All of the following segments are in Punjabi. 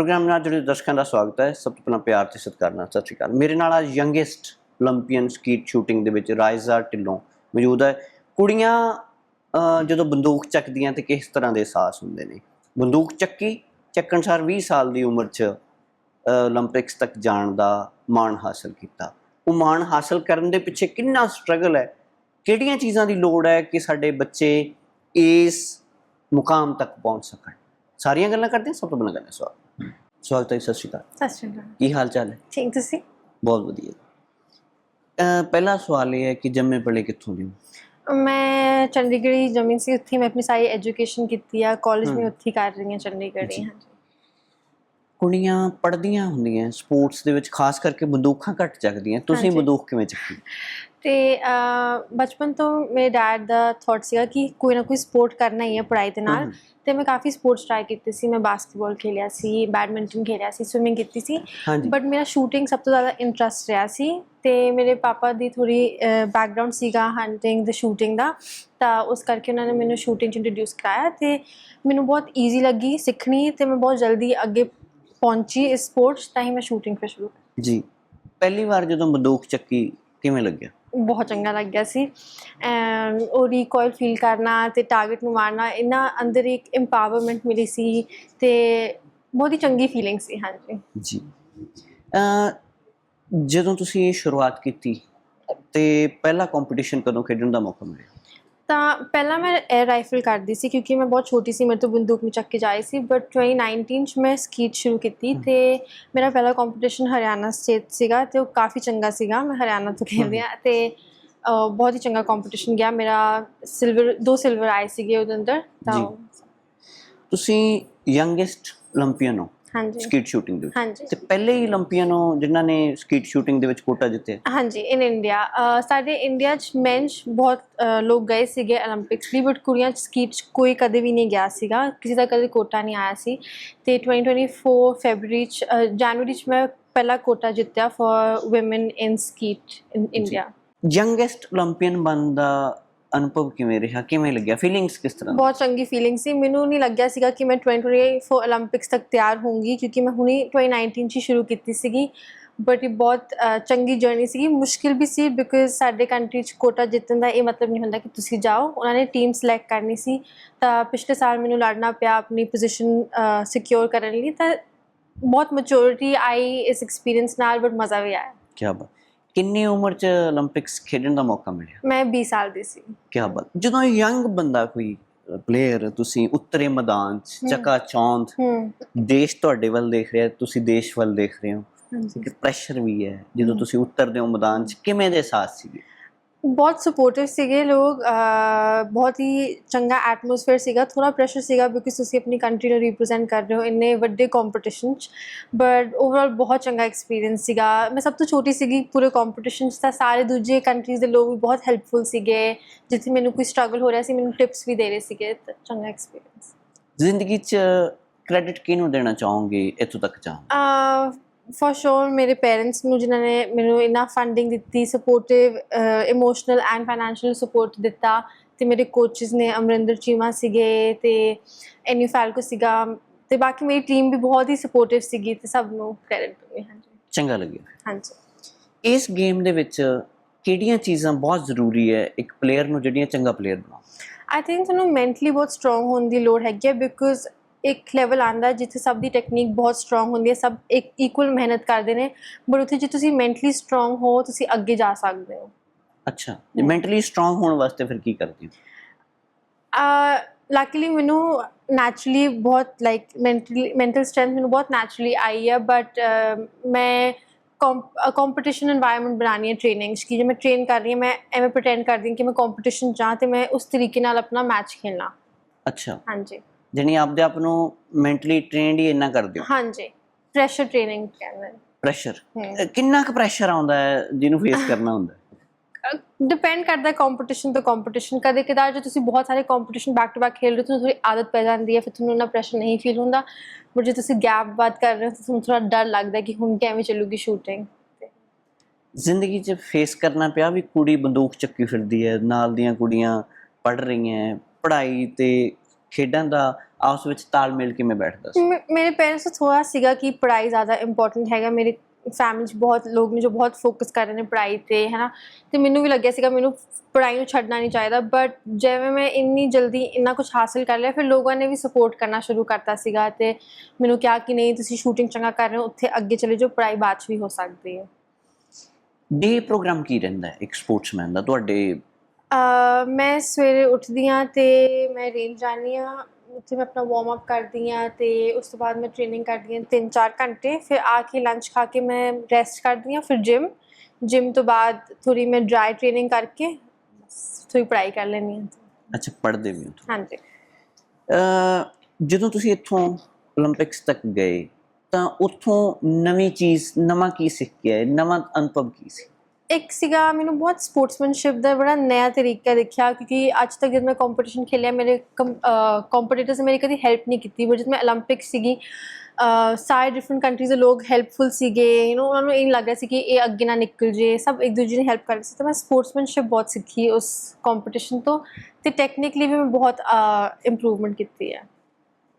ਪ੍ਰੋਗਰਾਮ ਨਾਲ ਜੁੜੇ ਦਰਸ਼ਕਾਂ ਦਾ ਸਵਾਗਤ ਹੈ। ਸਭ ਤੋਂ ਪਹਿਲਾਂ ਪਿਆਰ ਤੇ ਸਤਿਕਾਰ ਨਾਲ ਸਤਿ ਸ਼੍ਰੀ ਅਕਾਲ। ਮੇਰੇ ਨਾਲ ਅੱਜ ਯੰਗੇਸਟ 올림픽ਨ ਸਕੀਟ ਸ਼ੂਟਿੰਗ ਦੇ ਵਿੱਚ ਰਾਇਜ਼ਾ ਢਿੱਲੋਂ ਮੌਜੂਦ ਹੈ। ਕੁੜੀਆਂ ਜਦੋਂ ਬੰਦੂਕ ਚੱਕਦੀਆਂ ਤੇ ਕਿਸ ਤਰ੍ਹਾਂ ਦੇ ਸਾਹਸ ਹੁੰਦੇ ਨੇ? ਬੰਦੂਕ ਚੱਕੀ, ਚੱਕਣ ਸਾਰ 20 ਸਾਲ ਦੀ ਉਮਰ 'ਚ 올림픽ਸ ਤੱਕ ਜਾਣ ਦਾ ਮਾਣ ਹਾਸਲ ਕੀਤਾ। ਉਹ ਮਾਣ ਹਾਸਲ ਕਰਨ ਦੇ ਪਿੱਛੇ ਕਿੰਨਾ ਸਟਰਗਲ ਹੈ? ਕਿਹੜੀਆਂ ਚੀਜ਼ਾਂ ਦੀ ਲੋੜ ਹੈ ਕਿ ਸਾਡੇ ਬੱਚੇ ਇਸ ਮੁਕਾਮ ਤੱਕ ਪਹੁੰਚ ਸਕਣ? ਸਾਰੀਆਂ ਗੱਲਾਂ ਕਰਦੇ ਸਭ ਤੋਂ ਪਹਿਲਾਂ ਗੱਲ ਸਵਾਗਤ ਸਵਾਗਤ ਹੈ ਜੀ, ਸਤਿ ਸ਼੍ਰੀ ਅਕਾਲ। ਸਤਿ ਸ਼੍ਰੀ ਅਕਾਲ। ਕੀ ਹਾਲ ਚਾਲ ਹੈ? ਠੀਕ ਤੁਸੀਂ? ਬਹੁਤ ਵਧੀਆ। ਅਹ ਪਹਿਲਾ ਸਵਾਲ ਇਹ ਹੈ ਕਿ ਜੰਮੇ ਪਲੇ ਕਿੱਥੋਂ ਦੇ ਹੋ? ਮੈਂ ਚੰਡੀਗੜ੍ਹ ਹੀ ਜਮੀ ਸੀ ਉੱਥੇ ਮੈਂ ਆਪਣੀ ਸਾਰੀ ਐਜੂਕੇਸ਼ਨ ਕੀਤੀ ਆ ਕਾਲਜ ਵੀ। ਉੱਥੇ ਹੀ ਕਰ ਰਹੀ ਹਾਂ ਚੰਡੀਗੜ੍ਹ। ਹੀ ਹਾਂਜੀ। ਕੁੜੀਆਂ ਪੜ੍ਹਦੀਆਂ ਹੁੰਦੀਆਂ ਸਪੋਰਟਸ ਦੇ ਵਿੱਚ ਖਾਸ ਕਰਕੇ ਬੰਦੂਕਾਂ ਘੱਟ ਚੱਕਦੀਆਂ। ਤੁਸੀਂ ਹਾਂਜੀ। ਬੰਦੂਕ ਕਿਵੇਂ ਚੱਕੀ? ਤੇ ਬਚਪਨ ਤੋਂ ਮੇਰੇ ਡੈਡ ਦਾ ਥਾਟ ਸੀਗਾ ਕਿ ਕੋਈ ਨਾ ਕੋਈ ਸਪੋਰਟ ਕਰਨਾ ਹੀ ਹੈ ਪੜ੍ਹਾਈ ਦੇ ਨਾਲ। ਤੇ ਮੈਂ ਕਾਫੀ ਸਪੋਰਟਸ ਟਰਾਈ ਕੀਤੇ ਸੀ। ਮੈਂ ਬਾਸਕਟਬਾਲ ਖੇਲਿਆ ਸੀ ਬੈਡਮਿੰਟਨ ਖੇਲਿਆ ਸੀ ਸਵਿਮਿੰਗ ਕੀਤੀ ਸੀ। ਬਟ ਮੇਰਾ ਸ਼ੂਟਿੰਗ ਸਭ ਤੋਂ ਜ਼ਿਆਦਾ ਇੰਟਰਸਟ ਰਿਹਾ ਸੀ। ਤੇ ਮੇਰੇ ਪਾਪਾ ਦੀ ਥੋੜੀ ਬੈਕਗ੍ਰਾਉਂਡ ਸੀਗਾ ਹੰਟਿੰਗ ਤੇ ਸ਼ੂਟਿੰਗ ਦਾ। ਤਾਂ ਉਸ ਕਰਕੇ ਉਹਨਾਂ ਨੇ ਮੈਨੂੰ ਸ਼ੂਟਿੰਗ 'ਚ ਇੰਟਰੋਡਿਊਸ ਕਰਾਇਆ ਤੇ ਮੈਨੂੰ ਬਹੁਤ ਈਜ਼ੀ ਲੱਗੀ ਸਿੱਖਣੀ ਤੇ ਮੈਂ ਬਹੁਤ ਜਲਦੀ ਅੱਗੇ ਪਹੁੰਚੀ ਇਸ ਸਪੋਰਟਸ ਤਾਂ ਹੀ ਮੈਂ ਸ਼ੂਟਿੰਗ ਫਿਰ ਸ਼ੁਰੂ। ਜੀ। ਪਹਿਲੀ ਵਾਰ ਜਦੋਂ ਬੰਦੂਕ ਚੱਕੀ ਕਿਵੇਂ ਲੱਗਿਆ? ਬਹੁਤ ਚੰਗਾ ਲੱਗਿਆ ਸੀ। ਐਂਡ ਉਹ ਰੀਕੋਇਲ ਫੀਲ ਕਰਨਾ ਤੇ ਟਾਰਗੇਟ ਨੂੰ ਮਾਰਨਾ ਇਹਨਾਂ ਅੰਦਰ ਇੱਕ ਇੰਪਾਵਰਮੈਂਟ ਮਿਲੀ ਸੀ ਤੇ ਬਹੁਤ ਹੀ ਚੰਗੀ ਫੀਲਿੰਗ ਸੀ, ਹਾਂਜੀ। ਜੀ। ਜਦੋਂ ਤੁਸੀਂ ਇਹ ਸ਼ੁਰੂਆਤ ਕੀਤੀ ਤੇ ਪਹਿਲਾ ਕੰਪੀਟੀਸ਼ਨ ਕਦੋਂ ਖੇਡਣ ਦਾ ਮੌਕਾ ਮਿਲਿਆ? ਤਾਂ ਪਹਿਲਾਂ ਮੈਂ 에ਅਰ ਰਾਈਫਲ ਕਰਦੀ ਸੀ ਕਿਉਂਕਿ ਮੈਂ ਬਹੁਤ ਛੋਟੀ ਸੀ ਮੇਰੇ ਤੋਂ ਬੰਦੂਕ ਨੂੰ ਚੱਕ ਕੇ ਜਾਏ ਸੀ ਬਟ 2019 ਚ ਮੈਂ ਸਕੀਟ ਸ਼ੁਰੂ ਕੀਤੀ ਤੇ ਮੇਰਾ ਪਹਿਲਾ ਕੰਪੀਟੀਸ਼ਨ ਹਰਿਆਣਾ ਸਟੇਟ ਸੀਗਾ ਤੇ ਉਹ ਕਾਫੀ ਚੰਗਾ ਸੀਗਾ ਮੈਂ ਹਰਿਆਣਾ ਤੋਂ ਖੇਡਿਆ ਤੇ ਬਹੁਤ ਹੀ ਚੰਗਾ ਕੰਪੀਟੀਸ਼ਨ ਗਿਆ। ਮੇਰਾ ਸਿਲਵਰ ਦੋ ਸਿਲਵਰ ਆਏ ਸੀਗੇ ਉਹਦੇ ਅੰਦਰ ਤਾਂ ਤੁਸੀਂ ਯੰਗੇਸਟ 올림픽ੀਅਨ ਹੋ। ਹਾਂਜੀ। ਸਕਿਟ ਸ਼ੂਟਿੰਗ ਦੇ ਵਿੱਚ। ਤੇ ਪਹਿਲੇ ਹੀ 올림픽ੀਅਨ ਹੋ ਜਿਨ੍ਹਾਂ ਨੇ ਸਕਿਟ ਸ਼ੂਟਿੰਗ ਦੇ ਵਿੱਚ ਕੋਟਾ ਜਿੱਤਿਆ ਹਾਂਜੀ ਇਨ ਇੰਡੀਆ ਸਾਡੇ ਇੰਡੀਆ ਚ ਮੈਨਸ ਬਹੁਤ ਲੋਕ ਗਏ ਸੀਗੇ 올림픽ਸ ਲਈ ਬਟ ਕੁੜੀਆਂ ਚ ਸਕੀਟ ਕੋਈ ਕਦੇ ਵੀ ਨਹੀਂ ਗਿਆ ਸੀਗਾ। ਕਿਸੇ ਦਾ ਕਦੇ ਕੋਟਾ ਨਹੀਂ ਆਇਆ ਸੀ। ਤੇ 2024 ਫੈਬਰੀ ਚ ਜਨਵਰੀ ਚ ਮੈਂ ਪਹਿਲਾ ਕੋਟਾ ਜਿੱਤਿਆ for woman in skeet in India youngest 올림픽ੀਅਨ ਬਣਨ ਦਾ ਅਨੁਭਵ ਕਿਵੇਂ ਰਿਹਾ? ਕਿਵੇਂ ਲੱਗਿਆ? ਫੀਲਿੰਗਸ ਕਿਸ ਤਰ੍ਹਾਂ ਬਹੁਤ ਚੰਗੀ ਫੀਲਿੰਗ ਸੀ। ਮੈਨੂੰ ਨਹੀਂ ਲੱਗਿਆ ਸੀਗਾ ਕਿ ਮੈਂ 2024 올림픽ਸ ਤੱਕ ਤਿਆਰ ਹੋਊਂਗੀ ਕਿਉਂਕਿ ਮੈਂ ਹੁਣੀ 2019 ਚ ਸ਼ੁਰੂ ਕੀਤੀ ਸੀਗੀ। ਬਟ ਇਹ ਬਹੁਤ ਚੰਗੀ ਜਰਨੀ ਸੀਗੀ। ਮੁਸ਼ਕਿਲ ਵੀ ਸੀ ਬਿਕੋਜ਼ ਸਾਡੇ ਕੰਟਰੀ ਚ ਕੋਟਾ ਜਿੱਤਣ ਦਾ ਇਹ ਮਤਲਬ ਨਹੀਂ ਹੁੰਦਾ ਕਿ ਤੁਸੀਂ ਜਾਓ। ਉਹਨਾਂ ਨੇ ਟੀਮ ਸਿਲੈਕਟ ਕਰਨੀ ਸੀ। ਤਾਂ ਪਿਛਲੇ ਸਾਲ ਮੈਨੂੰ ਲੜਨਾ ਪਿਆ ਆਪਣੀ ਪੋਜੀਸ਼ਨ ਸਿਕਿਉਰ ਕਰਨ ਲਈ। ਤਾਂ ਬਹੁਤ ਮੈਚੋਰਿਟੀ ਆਈ ਇਸ ਐਕਸਪੀਰੀਅੰਸ ਨਾਲ ਬਟ ਮਜ਼ਾ ਵੀ ਆਇਆ। ਕੀ ਬਾਤ। ਕਿੰਨੀ ਉਮਰ 'ਚ 올림픽ਸ ਖੇਡਣ ਦਾ ਮੌਕਾ ਮਿਲਿਆ? ਮੈਂ 20 ਸਾਲ ਦੀ ਸੀ। ਕੀ ਬਾਤ ਜਦੋਂ ਯੰਗ ਬੰਦਾ ਕੋਈ ਪਲੇਅਰ ਤੁਸੀਂ ਉੱਤਰੇ ਮੈਦਾਨ 'ਚ ਚੱਕਾ ਚੌਂਦ ਦੇਸ਼ ਤੁਹਾਡੇ ਵੱਲ ਦੇਖ ਰਿਹਾ ਤੁਸੀਂ ਦੇਸ਼ ਵੱਲ ਦੇਖ ਰਹੇ ਹੋ। ਕਿ ਪ੍ਰੈਸ਼ਰ ਵੀ ਹੈ। ਜਦੋਂ ਤੁਸੀਂ ਉਤਰਦੇ ਹੋ ਮੈਦਾਨ 'ਚ ਕਿਵੇਂ ਦੇ ਸਾਥ ਸੀਗੇ? ਬਹੁਤ ਸਪੋਰਟਿਵ ਸੀਗੇ ਲੋਕ ਬਹੁਤ ਹੀ ਚੰਗਾ ਐਟਮੋਸਫੇਅਰ ਸੀਗਾ ਥੋੜਾ ਪ੍ਰੈਸ਼ਰ ਸੀਗਾ ਬਿਕਾਜ਼ ਤੁਸੀਂ ਆਪਣੀ ਕੰਟਰੀ ਨੂੰ ਰਿਪਰੈਜ਼ੈਂਟ ਕਰ ਰਹੇ ਹੋ ਇੰਨੇ ਵੱਡੇ ਕੰਪੀਟੀਸ਼ਨ 'ਚ ਬਟ ਓਵਰਆਲ ਬਹੁਤ ਚੰਗਾ ਐਕਸਪੀਰੀਅੰਸ ਸੀਗਾ ਮੈਂ ਸਭ ਤੋਂ ਛੋਟੀ ਸੀਗੀ ਪੂਰੇ ਕੰਪੀਟੀਸ਼ਨ 'ਚ ਤਾਂ ਸਾਰੇ ਦੂਜੇ ਕੰਟਰੀਜ਼ ਦੇ ਲੋਕ ਵੀ ਬਹੁਤ ਹੈਲਪਫੁਲ ਸੀਗੇ ਜਿੱਥੇ ਮੈਨੂੰ ਕੋਈ ਸਟਰਗਲ ਹੋ ਰਿਹਾ ਸੀ ਮੈਨੂੰ ਟਿਪਸ ਵੀ ਦੇ ਰਹੇ ਸੀਗੇ ਤਾਂ ਚੰਗਾ ਐਕਸਪੀਰੀਅੰਸ ਜ਼ਿੰਦਗੀ ਚ ਕ੍ਰੈਡਿਟ ਕਿਹਨੂੰ ਦੇਣਾ ਚਾਹੋਗੇ ਇੱਥੋਂ ਤੱਕ ਚਾਹੋ ਫॉर ਸ਼ੋਰ ਮੇਰੇ ਪੇਰੈਂਟਸ ਨੂੰ ਜਿਨ੍ਹਾਂ ਨੇ ਮੈਨੂੰ ਇਨਾ ਫੰਡਿੰਗ ਦਿੱਤੀ supportive emotional and financial support ਦਿੱਤਾ ਤੇ ਮੇਰੇ ਕੋਚਸ ਨੇ ਅਮਰਿੰਦਰ ਚੀਮਾ ਸੀਗੇ ਤੇ ਐਨੀ ਫੈਲਕੋ ਸੀਗਾ ਤੇ ਬਾਕੀ ਮੇਰੀ ਟੀਮ ਵੀ ਬਹੁਤ ਹੀ ਸਪੋਰਟਿਵ ਸੀਗੀ ਤੇ ਸਭ ਨੂੰ ਕ੍ਰੈਡਿਟ ਦੂੰਗੀ ਹਾਂਜੀ ਚੰਗਾ ਲੱਗਿਆ। ਹਾਂਜੀ। ਇਸ ਗੇਮ ਦੇ ਵਿੱਚ ਕਿਹੜੀਆਂ ਚੀਜ਼ਾਂ ਬਹੁਤ ਜ਼ਰੂਰੀ ਹੈ ਇੱਕ ਪਲੇਅਰ ਨੂੰ ਜਿਹੜੀਆਂ ਚੰਗਾ ਪਲੇਅਰ ਬਣਾਉਣ? ਆਈ ਥਿੰਕ ਤੁਹਾਨੂੰ ਮੈਂਟਲੀ ਬਹੁਤ ਸਟਰੋਂਗ ਹੋਣ ਦੀ ਲੋੜ ਹੈਗੀ ਹੈ ਬਿਕਾਜ਼ ਇੱਕ ਲੈਵਲ ਆਂਦਾ ਜਿੱਥੇ ਸਭ ਦੀ ਟੈਕਨੀਕ ਬਹੁਤ ਸਟਰੋਂਗ ਹੁੰਦੀ ਹੈ ਸਭ ਇੱਕ ਇਕੁਅਲ ਮਿਹਨਤ ਕਰਦੇ ਨੇ ਪਰ ਉੱਥੇ ਜੇ ਤੁਸੀਂ ਮੈਂਟਲੀ ਸਟਰੋਂਗ ਹੋ ਤੁਸੀਂ ਅੱਗੇ ਜਾ ਸਕਦੇ ਹੋ। ਅੱਛਾ ਤੇ ਮੈਂਟਲੀ ਸਟਰੋਂਗ ਹੋਣ ਵਾਸਤੇ ਫਿਰ ਕੀ ਕਰਦੇ ਹੋ? ਆ ਲੱਕੀਲੀ ਮੈਨੂੰ ਨੈਚੁਰਲੀ ਬਹੁਤ ਲਾਈਕ ਮੈਂਟਲੀ ਮੈਂਟਲ ਸਟਰੈਂਥ ਮੈਨੂੰ ਬਹੁਤ ਨੈਚੁਰਲੀ ਆਈ ਹੈ ਬਟ ਮੈਂ ਕੰਪੀਟੀਸ਼ਨ এনवायरमेंट ਬਣਾਣੀ ਹੈ ਟ੍ਰੇਨਿੰਗ ਕਿ ਜੇ ਟ੍ਰੇਨ ਕਰ ਰਹੀ ਹਾਂ ਮੈਂ ਐਵੇਂ ਪ੍ਰਟੈਂਡ ਕਰਦੀ ਹਾਂ ਕਿ ਮੈਂ ਕੰਪੀਟੀਸ਼ਨ ਜਾਂ ਤੇ ਮੈਂ ਉਸ ਤਰੀਕੇ ਨਾਲ ਆਪਣਾ ਮੈਚ ਖੇਲਣਾ। ਅੱਛਾ। ਹਾਂਜੀ। ਜਾਣੀ ਆਪਦੇ ਆਪ ਨੂੰ ਮੈਂਟਲੀ ਟ੍ਰੇਨਡ ਹੀ ਇੰਨਾ ਕਰਦੇ ਹੋ? ਹਾਂਜੀ ਪ੍ਰੈਸ਼ਰ ਟ੍ਰੇਨਿੰਗ ਕਹਿੰਦੇ ਪ੍ਰੈਸ਼ਰ। ਕਿੰਨਾ ਕੁ ਪ੍ਰੈਸ਼ਰ ਆਉਂਦਾ ਹੈ ਜਿਹਨੂੰ ਫੇਸ ਕਰਨਾ ਹੁੰਦਾ ਡਿਪੈਂਡ ਕਰਦਾ ਕੰਪੀਟੀਸ਼ਨ ਤੋਂ ਕੰਪੀਟੀਸ਼ਨ ਕਦੇ ਕਦਾਰ ਜੇ ਤੁਸੀਂ ਬਹੁਤ ਸਾਰੇ ਕੰਪੀਟੀਸ਼ਨ ਬੈਕ ਟੂ ਬੈਕ ਖੇਡ ਰਹੇ ਹੋ ਤੁਹਾਨੂੰ ਥੋੜੀ ਆਦਤ ਪੈ ਜਾਂਦੀ ਹੈ ਫਿਰ ਤੁਹਾਨੂੰ ਨਾ ਪ੍ਰੈਸ਼ਰ ਨਹੀਂ ਫੀਲ ਹੁੰਦਾ। ਬਟ ਜੇ ਤੁਸੀਂ ਗੈਪ ਬਾਅਦ ਕਰ ਰਹੇ ਹੋ ਤਾਂ ਤੁਹਾਨੂੰ ਥੋੜਾ ਡਰ ਲੱਗਦਾ ਕਿ ਹੁਣ ਕਿਵੇਂ ਚੱਲੂਗੀ ਸ਼ੂਟਿੰਗ ਜ਼ਿੰਦਗੀ 'ਚ ਫੇਸ ਕਰਨਾ ਪਿਆ ਵੀ ਕੁੜੀ ਬੰਦੂਕ ਚੱਕੀ ਫਿਰਦੀ ਹੈ ਨਾਲ ਦੀਆਂ ਕੁੜੀਆਂ ਪੜ ਰਹੀਆਂ ਪੜ੍ਹਾਈ ਤੇ ਖੇਡਾਂ ਦਾ ਆਪਸ ਵਿੱਚ ਤਾਲਮੇਲ ਕਿਵੇਂ ਬੈਠਦਾ ਸੀ? ਮੇ- ਮੇਰੇ ਪੇਰੈਂਟਸ ਨੂੰ ਥੋੜਾ ਸੀਗਾ ਕਿ ਪੜ੍ਹਾਈ ਜ਼ਿਆਦਾ ਇੰਪੋਰਟੈਂਟ ਹੈਗਾ। ਮੇਰੇ ਫੈਮਿਲੀ 'ਚ ਬਹੁਤ ਲੋਕ ਨੇ ਜੋ ਬਹੁਤ ਫੋਕਸ ਕਰ ਰਹੇ ਨੇ ਪੜ੍ਹਾਈ ਤੇ ਹੈ ਨਾ ਤੇ ਮੈਨੂੰ ਵੀ ਲੱਗਿਆ ਸੀਗਾ ਮੈਨੂੰ ਪੜ੍ਹਾਈ ਨੂੰ ਛੱਡਣਾ ਨਹੀਂ ਚਾਹੀਦਾ। ਬਟ ਜਿਵੇਂ ਮੈਂ ਇੰਨੀ ਜਲਦੀ ਇੰਨਾ ਕੁਝ ਹਾਸਲ ਕਰ ਲਿਆ ਫਿਰ ਲੋਕਾਂ ਨੇ ਵੀ ਸਪੋਰਟ ਕਰਨਾ ਸ਼ੁਰੂ ਕਰਤਾ ਸੀਗਾ ਤੇ ਮੈਨੂੰ ਕਿਹਾ ਕਿ ਨਹੀਂ ਤੁਸੀਂ ਸ਼ੂਟਿੰਗ ਚੰਗਾ ਕਰ ਰਹੇ ਹੋ ਉੱਥੇ ਅੱਗੇ ਚਲੇ ਜਾਓ ਪੜ੍ਹਾਈ ਬਾਅਦ 'ਚ ਵੀ ਹੋ ਸਕਦੀ ਹੈ। ਡੇ ਪ੍ਰੋਗਰਾਮ ਕੀ ਰਹਿੰਦਾ ਹੈ? ਇੱਕ ਸਪੋਰਟਸਮੈਨ ਦਾ। ਤੁਹਾਡੇ ਮੈਂ ਸਵੇਰੇ ਉੱਠਦੀ ਹਾਂ ਅਤੇ ਮੈਂ ਰੇਂਜ ਜਾਂਦੀ ਹਾਂ ਉੱਥੇ ਮੈਂ ਆਪਣਾ ਵਾਰਮ ਅਪ ਕਰਦੀ ਹਾਂ ਅਤੇ ਉਸ ਤੋਂ ਬਾਅਦ ਮੈਂ ਟ੍ਰੇਨਿੰਗ ਕਰਦੀ ਹਾਂ ਤਿੰਨ ਚਾਰ ਘੰਟੇ ਫਿਰ ਆ ਕੇ ਲੰਚ ਖਾ ਕੇ ਮੈਂ ਰੈਸਟ ਕਰਦੀ ਹਾਂ ਫਿਰ ਜਿਮ ਜਿਮ ਤੋਂ ਬਾਅਦ ਥੋੜੀ ਮੈਂ ਡਰਾਈ ਟ੍ਰੇਨਿੰਗ ਕਰਕੇ ਥੋੜੀ ਪੜ੍ਹਾਈ ਕਰ ਲੈਂਦੀ ਹਾਂ। ਅੱਛਾ ਪੜ੍ਹਦੇ ਵੀ ਹੋ ਹਾਂਜੀ। ਜਦੋਂ ਤੁਸੀਂ ਇੱਥੋਂ 올림픽ਸ ਤੱਕ ਗਏ ਤਾਂ ਉੱਥੋਂ ਨਵੀਂ ਚੀਜ਼ ਨਵਾਂ ਕੀ ਸਿੱਖਿਆ ਨਵਾਂ ਅਨੁਭਵ ਕੀ ਸੀ? ਇੱਕ ਸੀਗਾ ਮੈਨੂੰ ਬਹੁਤ ਸਪੋਰਟਸਮੈਨਸ਼ਿਪ ਦਾ ਬੜਾ ਨਇਆ ਤਰੀਕਾ ਦੇਖਿਆ ਕਿਉਂਕਿ ਅੱਜ ਤੱਕ ਜਦ ਮੈਂ ਕੰਪੀਟੀਸ਼ਨ ਖੇਲਿਆ, ਮੇਰੇ ਕੰਪੀਟੀਟਰਸ ਨੇ ਮੇਰੀ ਕਦੀ ਹੈਲਪ ਨਹੀਂ ਕੀਤੀ। ਬਟ ਜਦ ਮੈਂ 올림픽 ਸੀਗੀ ਸਾਰੇ ਡਿਫਰੈਂਟ ਕੰਟਰੀਜ਼ ਦੇ ਲੋਕ ਹੈਲਪਫੁਲ ਸੀਗੇ ਯੂ نو ਉਹਨਾਂ ਨੂੰ ਇਹ ਲੱਗ ਰਿਹਾ ਸੀ ਕਿ ਇਹ ਅੱਗੇ ਨਾ ਨਿਕਲ ਜੇ, ਸਭ ਇੱਕ ਦੂਜੇ ਦੀ ਹੈਲਪ ਕਰਦੇ ਸੀ। ਤਾਂ ਮੈਂ ਸਪੋਰਟਸਮੈਨਸ਼ਿਪ ਬਹੁਤ ਸਿੱਖੀ ਉਸ ਕੰਪੀਟੀਸ਼ਨ ਤੋਂ ਤੇ ਟੈਕਨੀਕਲੀ ਵੀ ਮੈਂ ਬਹੁਤ ਇੰਪਰੂਵਮੈਂਟ ਕੀਤੀ ਹੈ।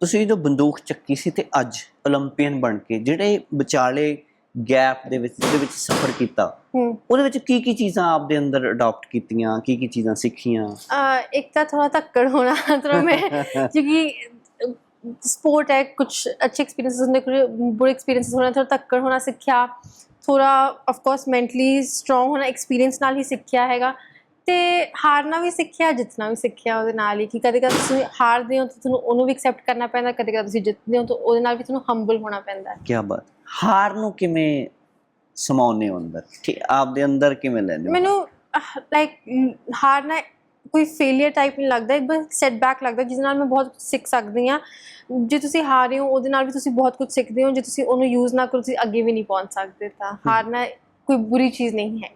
ਤੁਸੀਂ ਜੋ ਬੰਦੂਕ ਚੱਕੀ ਸੀ ਤੇ ਅੱਜ 올림픽ੀਅਨ ਬਣ ਕੇ, ਜਿਹੜੇ ਵਿਚਾਲੇ ਗੈਪ ਦੇ ਵਿੱਚ ਜਿਹਦੇ ਵਿੱਚ ਸਫਰ ਕੀਤਾ। ਉਹਦੇ ਵਿੱਚ ਕੀ ਕੀ ਚੀਜ਼ਾਂ ਆਪ ਦੇ ਅੰਦਰ ਅਡਾਪਟ ਕੀਤੀਆਂ? ਕੀ ਕੀ ਚੀਜ਼ਾਂ ਸਿੱਖੀਆਂ? ਇੱਕ ਤਾਂ ਥੋੜਾ ਧੱਕੜ ਹੋਣਾ ਥੋੜਾ ਮੈਂ ਕਿਉਂਕਿ ਸਪੋਰਟ ਹੈ ਕੁਝ ਅੱਛੇ ਐਕਸਪੀਰੀਐਂਸਸ ਹੁੰਦੇ ਕੁਝ ਬੁਰੇ ਐਕਸਪੀਰੀਐਂਸਸ ਹੋਣਾ ਥੋੜਾ ਧੱਕੜ ਹੋਣਾ ਸਿੱਖਿਆ ਥੋੜਾ ਆਫ ਕੋਰਸ ਮੈਂਟਲੀ ਸਟਰੋਂਗ ਹੋਣਾ ਐਕਸਪੀਰੀਐਂਸ ਨਾਲ ਹੀ ਸਿੱਖਿਆ ਹੈਗਾ। ਤੇ ਹਾਰਨਾ ਵੀ ਸਿੱਖਿਆ ਜਿੱਤਣਾ ਵੀ ਸਿੱਖਿਆ ਉਹਦੇ ਨਾਲ ਹੀ ਕਿ ਕਦੇ ਕਦੇ ਤੁਸੀਂ ਹਾਰਦੇ ਹੋ ਤਾਂ ਤੁਹਾਨੂੰ ਉਹਨੂੰ ਵੀ ਐਕਸੈਪਟ ਕਰਨਾ ਪੈਂਦਾ ਕਦੇ ਕਦੇ ਤੁਸੀਂ ਜਿੱਤਦੇ ਹੋ ਤਾਂ ਉਹਦੇ ਨਾਲ ਵੀ ਤੁਹਾਨੂੰ ਹੰਬਲ ਹੋਣਾ ਪੈਂਦਾ। ਕੀ ਬਾਤ ਹਾਰ ਨੂੰ ਕਿਵੇਂ ਸਮਾਉਨੇ ਹੋ ਅੰਦਰ? ਠੀਕ ਆਪਦੇ ਅੰਦਰ ਕਿਵੇਂ ਲੈਂਦੇ ਹੋ? ਮੈਨੂੰ ਲਾਈਕ ਹਾਰਨਾ ਕੋਈ ਫੇਲਿਅਰ ਟਾਈਪ ਨਹੀਂ ਲੱਗਦਾ ਇੱਕ ਬਸ ਸੈਟਬੈਕ ਲੱਗਦਾ ਜਿਸ ਨਾਲ ਮੈਂ ਬਹੁਤ ਕੁਝ ਸਿੱਖ ਸਕਦੀ ਹਾਂ। ਜੇ ਤੁਸੀਂ ਹਾਰ ਰਹੇ ਹੋ ਉਹਦੇ ਨਾਲ ਵੀ ਤੁਸੀਂ ਬਹੁਤ ਕੁਝ ਸਿੱਖਦੇ ਹੋ ਜੇ ਤੁਸੀਂ ਉਹਨੂੰ ਯੂਜ਼ ਨਾ ਕਰੋ ਤੁਸੀਂ ਅੱਗੇ ਵੀ ਨਹੀਂ ਪਹੁੰਚ ਸਕਦੇ ਤਾਂ। ਹਾਰਨਾ ਕੋਈ ਬੁਰੀ ਚੀਜ਼ ਨਹੀਂ ਹੈ।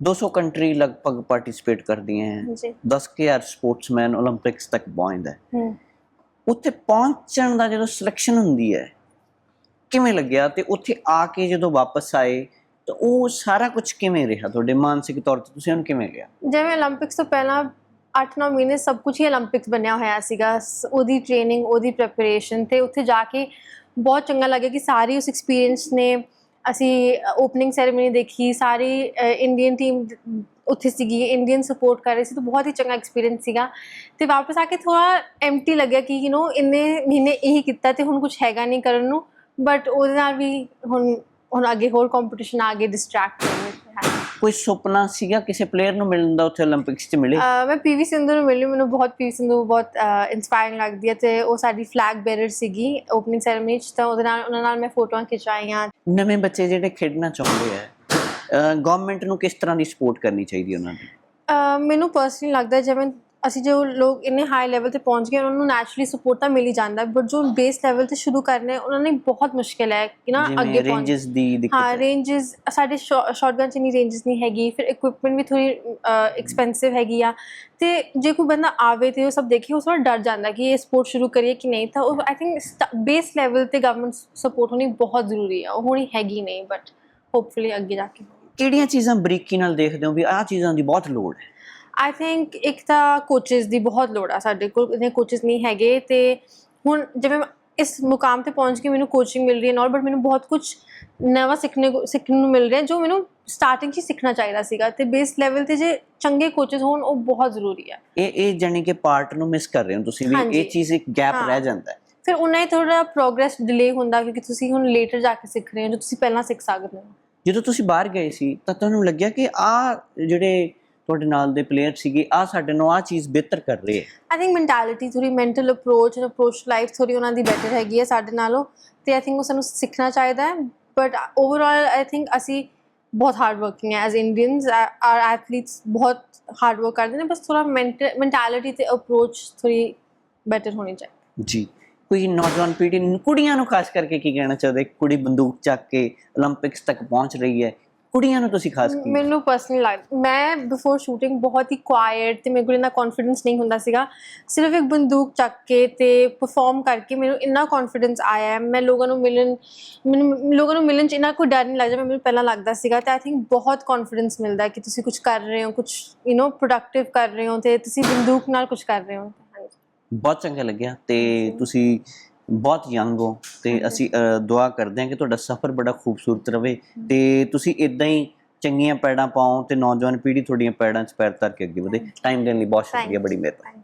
200 कंट्री लगभग पार्टिसिपेट करती हैं 10000 ਸਪੋਰਟਸਮੈਨ 올림픽ਸ ਤੱਕ ਪਹੁੰਚਦਾ ਹੈ। ਉੱਥੇ ਪਹੁੰਚਣ ਦਾ ਜਦੋਂ ਸਿਲੈਕਸ਼ਨ ਹੁੰਦੀ ਹੈ ਕਿਵੇਂ ਲੱਗਿਆ ਤੇ ਉੱਥੇ ਆ ਕੇ ਜਦੋਂ ਵਾਪਸ ਆਏ ਤਾਂ ਉਹ ਸਾਰਾ ਕੁਝ ਕਿਵੇਂ ਰਿਹਾ? ਤੁਹਾਡੇ ਮਾਨਸਿਕ ਤੌਰ ਤੇ ਤੁਸੀਂ ਉਹਨੂੰ ਕਿਵੇਂ ਲਿਆ? ਜਿਵੇਂ 올림픽ਸ ਤੋਂ ਪਹਿਲਾਂ 8-9 ਮਹੀਨੇ ਸਭ ਕੁਝ ਹੀ 올림픽ਸ ਬਣਿਆ ਹੋਇਆ ਸੀਗਾ। ਉਹਦੀ ਟ੍ਰੇਨਿੰਗ ਉਹਦੀ ਪ੍ਰੈਪਰੇਸ਼ਨ ਤੇ ਉੱਥੇ ਜਾ ਕੇ ਬਹੁਤ ਚੰਗਾ ਲੱਗਿਆ ਕਿ ਸਾਰੀ ਉਸ ਐਕਸਪੀਰੀਅੰਸ ਨੇ ਅਸੀਂ ਓਪਨਿੰਗ ਸੈਰੇਮਨੀ ਦੇਖੀ, ਸਾਰੀ ਇੰਡੀਅਨ ਟੀਮ ਉੱਥੇ ਸੀਗੀ ਇੰਡੀਅਨ ਸਪੋਰਟ ਕਰ ਰਹੀ ਸੀ, ਤਾਂ ਬਹੁਤ ਹੀ ਚੰਗਾ ਐਕਸਪੀਰੀਅੰਸ ਸੀਗਾ। ਤੇ ਵਾਪਸ ਆ ਕੇ ਥੋੜਾ ਐਮਟੀ ਲੱਗਿਆ ਕਿ ਯੂ نو ਇੰਨੇ ਮਹੀਨੇ ਇਹੀ ਕੀਤਾ ਤੇ ਹੁਣ ਕੁਝ ਹੈਗਾ ਨਹੀਂ ਕਰਨ ਨੂੰ ਬਟ ਉਹਦੇ ਨਾਲ ਵੀ ਹੁਣ ਹੁਣ ਅੱਗੇ ਹੋਰ ਕੰਪੀਟੀਸ਼ਨ ਆ ਗਏ ਡਿਸਟਰੈਕਟ ਹੋਣੇ ਕੋਈ ਸੁਪਨਾ ਸੀਗਾ ਕਿਸੇ ਪਲੇਅਰ ਨੂੰ ਮਿਲਣ ਦਾ ਉੱਥੇ 올림픽ਸ 'ਚ ਮਿਲੇ? ਮੈਂ ਪੀਵੀ ਸਿੰਧੂ ਨੂੰ ਮਿਲੀ ਮੈਨੂੰ ਬਹੁਤ ਪੀਵੀ ਸਿੰਧੂ ਬਹੁਤ ਇਨਸਪਾਇਰਿੰਗ ਲੱਗਦੀ ਹੈ ਤੇ ਉਹ ਸਾਡੀ ਫਲੈਗ ਬੇਅਰਰ ਸੀਗੀ ਓਪਨਿੰਗ ਸੈਰੇਮਨੀ 'ਚ ਤਾਂ ਉਹਦੇ ਨਾਲ ਉਹਨਾਂ ਨਾਲ ਮੈਂ ਫੋਟੋਆਂ ਖਿਚਾਈਆਂ ਨਵੇਂ ਬੱਚੇ ਜਿਹੜੇ ਖੇਡਣਾ ਚਾਹੁੰਦੇ ਆ ਗਵਰਨਮੈਂਟ ਨੂੰ ਕਿਸ ਤਰ੍ਹਾਂ ਦੀ ਸਪੋਰਟ ਕਰਨੀ ਚਾਹੀਦੀ ਉਹਨਾਂ ਦੀ? ਮੈਨੂੰ ਪਰਸਨਲੀ ਲੱਗਦਾ ਜਿਵੇਂ ਅਸੀਂ ਜੋ ਲੋਕ ਇੰਨੇ ਹਾਈ ਲੈਵਲ ਤੇ ਪਹੁੰਚ ਗਏ ਉਹਨਾਂ ਨੂੰ ਨੈਚੁਰਲੀ ਸਪੋਰਟ ਤਾਂ ਮਿਲ ਹੀ ਜਾਂਦਾ ਬਟ ਜੋ ਬੇਸ ਲੈਵਲ ਤੇ ਸ਼ੁਰੂ ਕਰਨੇ ਉਹਨਾਂ ਲਈ ਬਹੁਤ ਮੁਸ਼ਕਿਲ ਹੈ ਕਿ ਨਾ ਅੱਗੇ ਰੇਂਜਸ ਦੀ ਦਿੱਕਤ ਹਾਂ ਰੇਂਜਸ ਸਾਡੇ ਸ਼ਾਟਗਨ ਚ ਨਹੀਂ ਰੇਂਜਸ ਨਹੀਂ ਹੈਗੀ ਫਿਰ ਇਕਵਿਪਮੈਂਟ ਵੀ ਥੋੜੀ ਐਕਸਪੈਂਸਿਵ ਹੈਗੀ ਆ ਤੇ ਜੇ ਕੋਈ ਬੰਦਾ ਆਵੇ ਤੇ ਉਹ ਸਭ ਦੇਖੇ ਉਹ ਥੋੜਾ ਡਰ ਜਾਂਦਾ ਕਿ ਇਹ ਸਪੋਰਟ ਸ਼ੁਰੂ ਕਰੀਏ ਕਿ ਨਹੀਂ ਤਾਂ ਉਹ ਆਈ ਥਿੰਕ ਬੇਸ ਲੈਵਲ ਤੇ ਗਵਰਨਮੈਂਟ ਸਪੋਰਟ ਹੋਣੀ ਬਹੁਤ ਜ਼ਰੂਰੀ ਆ ਉਹ ਹੋਣੀ ਹੈਗੀ ਨਹੀਂ ਬਟ ਹੋਪਫੁਲੀ ਅੱਗੇ ਜਾ ਕੇ ਕਿਹੜੀਆਂ ਚੀਜ਼ਾਂ ਬਰੀਕੀ ਨਾਲ ਦੇਖਦੇ ਹੋ ਵੀ ਆਹ ਚੀਜ਼ਾਂ ਦੀ ਬਹੁਤ ਲੋੜ ਹੈ? ਆਈ ਥਿੰਕ ਇੱਕ ਤਾਂ ਕੋਚਸ ਦੀ ਬਹੁਤ ਲੋੜ ਆ ਸਾਡੇ ਕੋਲ ਇਨੇ ਕੋਚਸ ਨਹੀਂ ਹੈਗੇ ਤੇ ਹੁਣ ਜਿਵੇਂ ਇਸ ਮੁਕਾਮ ਤੇ ਪਹੁੰਚ ਕੇ ਮੈਨੂੰ ਕੋਚਿੰਗ ਮਿਲ ਰਹੀ ਹੈ ਨਾਲ ਬਟ ਮੈਨੂੰ ਬਹੁਤ ਕੁਝ ਨਵਾਂ ਸਿੱਖਣੇ ਸਿੱਖਣ ਨੂੰ ਮਿਲ ਰਿਹਾ ਜੋ ਮੈਨੂੰ ਸਟਾਰਟਿੰਗ 'ਚ ਸਿੱਖਣਾ ਚਾਹੀਦਾ ਸੀਗਾ ਤੇ ਬੇਸ ਲੈਵਲ ਤੇ ਜੇ ਚੰਗੇ ਕੋਚਸ ਹੋਣ ਉਹ ਬਹੁਤ ਜ਼ਰੂਰੀ ਹੈ ਇਹ ਇਹ ਜਾਨੀ ਕਿ ਪਾਰਟ ਨੂੰ ਮਿਸ ਕਰ ਰਹੇ ਹੋ ਤੁਸੀਂ ਵੀ। ਇਹ ਚੀਜ਼ ਇੱਕ ਗੈਪ। ਰਹਿ ਜਾਂਦਾ ਹੈ ਫਿਰ ਉਹਨਾਂ ਹੀ ਥੋੜਾ ਪ੍ਰੋਗਰੈਸ ਡਿਲੇ ਹੁੰਦਾ ਕਿਉਂਕਿ ਤੁਸੀਂ ਹੁਣ ਲੇਟਰ ਜਾ ਕੇ ਸਿੱਖ ਰਹੇ ਹੋ ਜੋ ਤੁਸੀਂ ਪਹਿਲਾਂ ਸਿੱਖ ਸਕਦੇ ਹੋ ਜਦੋਂ ਤੁਸੀਂ ਬਾਹਰ ਗਏ ਸੀ ਤਾਂ ਤੁਹਾਨੂੰ ਲੱਗਿਆ ਕਿ ਆ ਜਿਹੜੇ ਤੁਹਾਡੇ ਨਾਲ ਦੇ ਪਲੇਅਰ ਸੀਗੇ ਆ ਸਾਡੇ ਨੂੰ ਆ ਚੀਜ਼ ਬਿਹਤਰ ਕਰ ਰਹੇ ਆ। ਆਈ ਥਿੰਕ ਮੈਂਟੈਲਿਟੀ ਥੋੜੀ mental approach and approach life ਥੋੜੀ ਉਹਨਾਂ ਦੀ ਬੈਟਰ ਹੈਗੀ ਹੈ ਸਾਡੇ ਨਾਲੋਂ। ਤੇ ਆਈ ਥਿੰਕ ਉਹ ਸਾਨੂੰ ਸਿੱਖਣਾ ਚਾਹੀਦਾ ਹੈ ਬਟ ਓਵਰਆਲ ਆਈ ਥਿੰਕ ਅਸੀਂ ਬਹੁਤ ਹਾਰਡ ਵਰਕਿੰਗ ਹੈ ਇੰਡੀਅਨਸ ਆਰ ਐਥਲੀਟਸ ਬਹੁਤ ਹਾਰਡ ਵਰਕ ਕਰਦੇ ਨੇ ਬਸ ਥੋੜਾ ਮੈਂਟੈਲਿਟੀ ਤੇ ਅਪਰੋਚ ਥੋੜੀ ਬੈਟਰ ਹੋਣੀ ਚਾਹੀਦੀ। ਜੀ ਕੋਈ ਨੌਜਵਾਨ ਪੀੜ੍ਹੀ ਕੁੜੀਆਂ ਨੂੰ ਖਾਸ ਕਰਕੇ ਕੀ ਕਹਿਣਾ ਚਾਹਦੇ? ਕੁੜੀ ਬੰਦੂਕ ਚੱਕ ਕੇ 올림픽ਸ ਤੱਕ ਪਹੁੰਚ ਰਹੀ ਹੈ ਕੁੜੀਆਂ ਨੂੰ ਤੁਸੀਂ ਖਾਸ ਕੀ? ਮੈਨੂੰ ਪਰਸਨਲੀ ਲੱਗ ਮੈਂ ਬਿਫੋਰ ਸ਼ੂਟਿੰਗ ਬਹੁਤ ਹੀ ਕੁਆਇਟ ਤੇ ਮੇਰੇ ਕੋਲ ਇੰਨਾ ਕੌਨਫੀਡੈਂਸ ਨਹੀਂ ਹੁੰਦਾ ਸੀਗਾ। ਸਿਰਫ ਇੱਕ ਬੰਦੂਕ ਚੱਕ ਕੇ ਤੇ ਪਰਫਾਰਮ ਕਰਕੇ ਮੈਨੂੰ ਇੰਨਾ ਕੌਨਫੀਡੈਂਸ ਆਇਆ ਹੈ। ਮੈਂ ਲੋਕਾਂ ਨੂੰ ਮਿਲਣ ਮੈਨੂੰ ਲੋਕਾਂ ਨੂੰ ਮਿਲਣ ਚ ਇੰਨਾ ਕੋਈ ਡਰ ਨਹੀਂ ਲੱਗਦਾ ਮੈਨੂੰ ਪਹਿਲਾਂ ਲੱਗਦਾ ਸੀਗਾ ਤੇ ਆਈ ਥਿੰਕ ਬਹੁਤ ਕੌਨਫੀਡੈਂਸ ਮਿਲਦਾ ਕਿ ਤੁਸੀਂ ਕੁਝ ਕਰ ਰਹੇ ਹੋ ਕੁਝ ਯੂ نو ਪ੍ਰੋਡਕਟਿਵ ਕਰ ਰਹੇ ਹੋ ਤੇ ਤੁਸੀਂ ਬੰਦੂਕ ਨਾਲ ਕੁਝ ਕਰ ਰਹੇ ਹੋ। ਬਹੁਤ ਚੰਗਾ ਲੱਗਿਆ ਤੇ ਤੁਸੀਂ ਬਹੁਤ ਯੰਗ ਹੋ ਤੇ। ਅਸੀਂ ਦੁਆ ਕਰਦੇ ਹਾਂ ਕਿ ਤੁਹਾਡਾ ਸਫ਼ਰ ਬੜਾ ਖੂਬਸੂਰਤ ਰਵੇ ਤੇ ਤੁਸੀਂ ਇਦਾਂ ਹੀ ਚੰਗੀਆਂ ਪੈੜਾਂ ਪਾਓ ਤੇ ਨੌਜਵਾਨ ਪੀੜ੍ਹੀ ਤੁਹਾਡੀਆਂ ਪੈੜਾਂ 'ਚ ਪੈਰ ਧਰ ਕੇ ਅੱਗੇ ਵਧੇ ਟਾਈਮ ਦੇਣ ਲਈ ਬਹੁਤ ਸ਼ੁਕਰੀਆ. ਬੜੀ ਮਿਹਰਬਾਨੀ